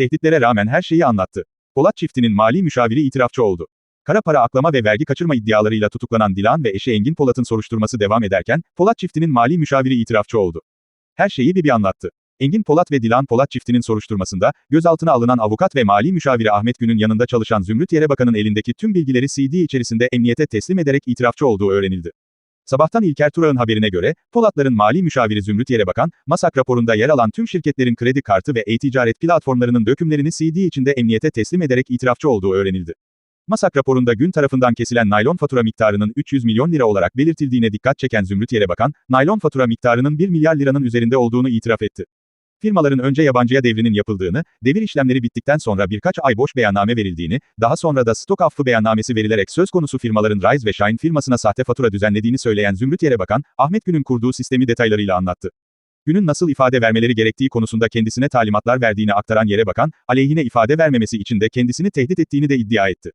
Tehditlere rağmen her şeyi anlattı. Polat çiftinin mali müşaviri itirafçı oldu. Kara para aklama ve vergi kaçırma iddialarıyla tutuklanan Dilan ve eşi Engin Polat'ın soruşturması devam ederken, Polat çiftinin mali müşaviri itirafçı oldu. Her şeyi Bibi anlattı. Engin Polat ve Dilan Polat çiftinin soruşturmasında, gözaltına alınan avukat ve mali müşaviri Ahmet Gün'ün yanında çalışan Zümrüt Yerebakan'ın elindeki tüm bilgileri CD içerisinde emniyete teslim ederek itirafçı olduğu öğrenildi. Sabahtan İlker Turağ'ın haberine göre, Polatların mali müşaviri Zümrüt Yerebakan, MASAK raporunda yer alan tüm şirketlerin kredi kartı ve e-ticaret platformlarının dökümlerini CD içinde emniyete teslim ederek itirafçı olduğu öğrenildi. MASAK raporunda gün tarafından kesilen naylon fatura miktarının 300 milyon lira olarak belirtildiğine dikkat çeken Zümrüt Yerebakan, naylon fatura miktarının 1 milyar liranın üzerinde olduğunu itiraf etti. Firmaların önce yabancıya devrinin yapıldığını, devir işlemleri bittikten sonra birkaç ay boş beyanname verildiğini, daha sonra da stok affı beyannamesi verilerek söz konusu firmaların Rise ve Shine firmasına sahte fatura düzenlediğini söyleyen Zümrüt Yerebakan, Ahmet Gün'ün kurduğu sistemi detaylarıyla anlattı. Günün nasıl ifade vermeleri gerektiği konusunda kendisine talimatlar verdiğini aktaran Yerebakan, aleyhine ifade vermemesi için de kendisini tehdit ettiğini de iddia etti.